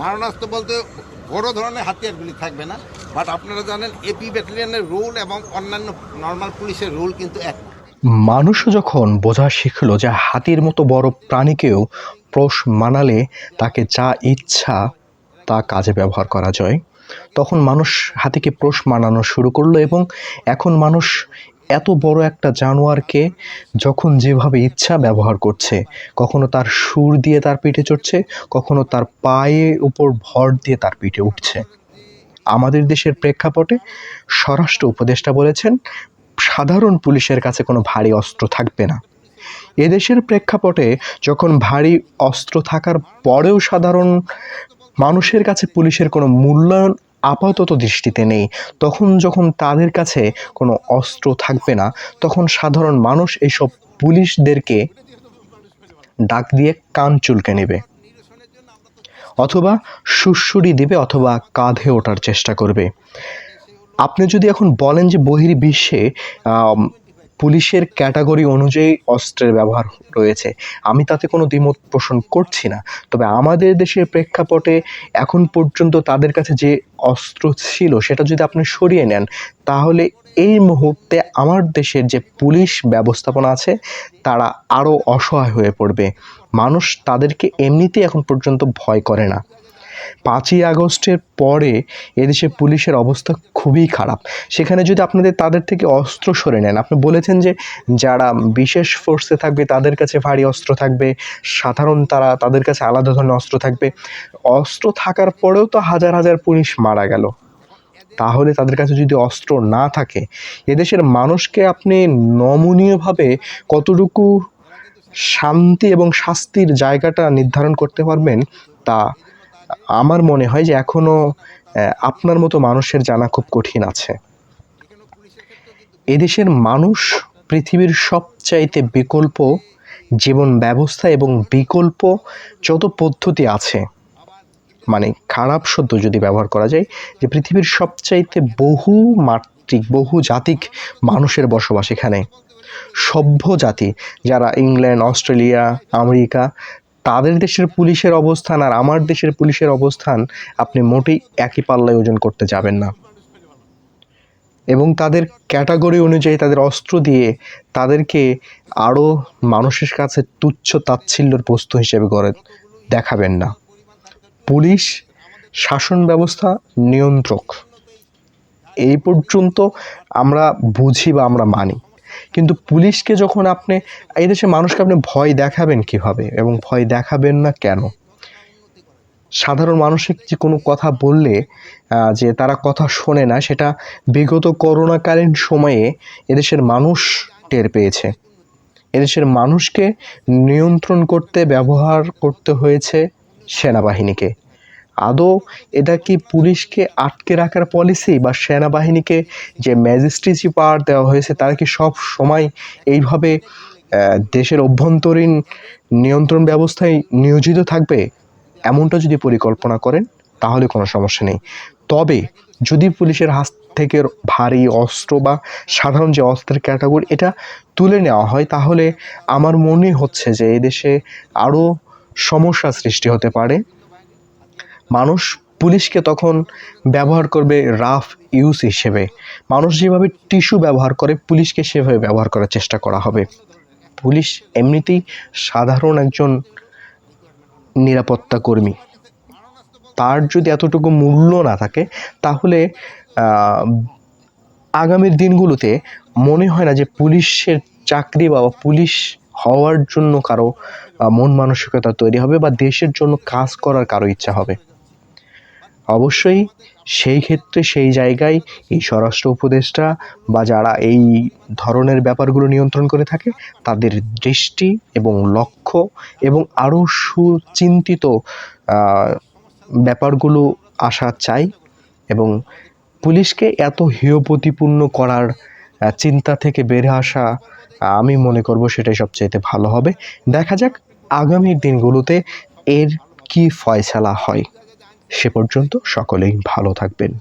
মারণাস্ত্র বলতে বড় ধরনের হাতিয়ারগুলি থাকবে না। বাট আপনারা জানেন এপি ব্যাটালিয়নের রুল এবং অন্যান্য নর্মাল পুলিশের রুল কিন্তু এক। মানুষ যখন বোঝা শিখলো যে হাতির মতো বড় প্রাণীকেও পোষ মানালে তাকে যা ইচ্ছা তা কাজে ব্যবহার করা যায়, তখন মানুষ হাতিকে পোষ মানানো শুরু করল এবং এখন মানুষ এত বড় একটা জানোয়ারকে যখন যেভাবে ইচ্ছা ব্যবহার করছে, কখনো তার সুর দিয়ে তার পিঠে চড়ছে, কখনো তার পায়ে উপর ভর দিয়ে তার পিঠে উঠছে। আমাদের দেশের প্রেক্ষাপটে স্বরাষ্ট্র উপদেষ্টা বলেছেন, সাধারণ পুলিশের কাছে কোনো ভারী অস্ত্র থাকবে না। এদেশের প্রেক্ষাপটে যখন ভারী অস্ত্র থাকার পরেও সাধারণ মানুষের কাছে পুলিশের কোনো মূল্যায়ন আপাতত দৃষ্টিতে নেই। তখন যখন তাদের কাছে কোনো অস্ত্র থাকবে না, তখন সাধারণ মানুষ এইসব পুলিশদেরকে ডাক দিয়ে কান চুলকে নেবে। অথবা সুসুরি দেবে অথবা কাঁধে ওঠার চেষ্টা করবে। আপনি যদি এখন বলেন যে বহির্বিশ্বে পুলিশের ক্যাটাগরি অনুযায়ী অস্ত্রের ব্যবহার রয়েছে। আমি তাতে কোনো দ্বিমত পোষণ করছি না। তবে আমাদের দেশের প্রেক্ষাপটে এখন পর্যন্ত তাদের কাছে যে অস্ত্র ছিল, সেটা যদি আপনি সরিয়ে নেন, তাহলে এই মুহূর্তে আমার দেশের যে পুলিশ ব্যবস্থাপনা আছে, তারা আরও অসহায় হয়ে পড়বে। মানুষ তাদেরকে এমনিতেই এখন পর্যন্ত ভয় করে না। পাঁচই আগস্টের পরে এদেশে পুলিশের অবস্থা খুবই খারাপ। সেখানে যদি আপনাদের তাদের থেকে অস্ত্র সরে নেন, আপনি বলেছেন যে যারা বিশেষ ফোর্সে থাকবে তাদের কাছে ভারী অস্ত্র থাকবে, সাধারণ তারা তাদের কাছে আলাদা ধরনের অস্ত্র থাকবে। অস্ত্র থাকার পরেও তো হাজার হাজার পুলিশ মারা গেল। তাহলে তাদের কাছে যদি অস্ত্র না থাকে, এদেশের মানুষকে আপনি নমনীয়ভাবে কতটুকু শান্তি এবং শাস্তির জায়গাটা নির্ধারণ করতে পারবেন তা আমার মনে হয় যে এখনও আপনার মতো মানুষের জানা খুব কঠিন আছে। এদেশের মানুষ পৃথিবীর সবচাইতে বিকল্প জীবন ব্যবস্থা এবং বিকল্প যত পদ্ধতি আছে মানে খারাপ শব্দ যদি ব্যবহার করা যায়, যে পৃথিবীর সবচাইতে বহু মাতৃক, বহু জাতিক মানুষের বসবাস এখানে। সভ্য জাতি, যারা ইংল্যান্ড, অস্ট্রেলিয়া, আমেরিকা তাদের দেশের পুলিশের অবস্থান আর আমার দেশের পুলিশের অবস্থান, আপনি মোটেই একই পাল্লায় ওজন করতে যাবেন না। এবং তাদের ক্যাটাগরি অনুযায়ী তাদের অস্ত্র দিয়ে তাদেরকে আরও মানুষের কাছে তুচ্ছ তাচ্ছিল্যর বস্তু হিসেবে গড়ে দেখাবেন না। পুলিশ শাসন ব্যবস্থা নিয়ন্ত্রক। এই পর্যন্ত আমরা বুঝি বা আমরা মানি। কিন্তু পুলিশকে যখন আপনি এই মানুষকে আপনি ভয় দেখাবেন কীভাবে এবং ভয় দেখাবেন না কেন? সাধারণ মানুষের যে কোনো কথা বললে যে তারা কথা শোনে না, সেটা বিগত করোনাকালীন সময়ে এদেশের মানুষ টের পেয়েছে। এদেশের মানুষকে নিয়ন্ত্রণ করতে, ব্যবহার করতে হয়েছে সেনাবাহিনীকে। আদৌ এটা কি পুলিশকে আটকে রাখার পলিসি বা সেনাবাহিনীকে যে ম্যাজিস্ট্রেসি পাওয়ার দেওয়া হয়েছে, তারা কি সব সময় এইভাবে দেশের অভ্যন্তরীণ নিয়ন্ত্রণ ব্যবস্থায় নিয়োজিত থাকবে? এমনটা যদি পরিকল্পনা করেন, তাহলে কোনো সমস্যা নেই। তবে যদি পুলিশের হাত থেকে ভারী অস্ত্র বা সাধারণ যে অস্ত্রের ক্যাটাগরি এটা তুলে নেওয়া হয়, তাহলে আমার মনে হচ্ছে যে এদেশে আরও সমস্যা সৃষ্টি হতে পারে। মানুষ পুলিশকে তখন ব্যবহার করবে রাফ ইউজ হিসেবে। মানুষ যেভাবে টিস্যু ব্যবহার করে, পুলিশকে সেভাবে ব্যবহার করার চেষ্টা করা হবে। পুলিশ এমনিতেই সাধারণ একজন নিরাপত্তা কর্মী। তার যদি এতটুকু মূল্য না থাকে, তাহলে আগামীর দিনগুলোতে মনে হয় না যে পুলিশের চাকরি বা পুলিশ হওয়ার জন্য কারও মন মানসিকতা তৈরি হবে বা দেশের জন্য কাজ করার কারও ইচ্ছা হবে। অবশ্যই সেই ক্ষেত্রে সেই জায়গায় এই স্বরাষ্ট্র উপদেষ্টা বা যারা এই ধরনের ব্যাপারগুলো নিয়ন্ত্রণ করে থাকে, তাদের দৃষ্টি এবং লক্ষ্য এবং আরও সুচিন্তিত ব্যাপারগুলো আসা চাই এবং পুলিশকে এত হেয়প্রতিপূর্ণ করার চিন্তা থেকে বেরে আসা আমি মনে করব সেটাই সবচাইতে ভালো হবে। দেখা যাক আগামীর দিনগুলোতে এর কি ফয়সালা হয়। সে পর্যন্ত সকলেই ভালো থাকবেন।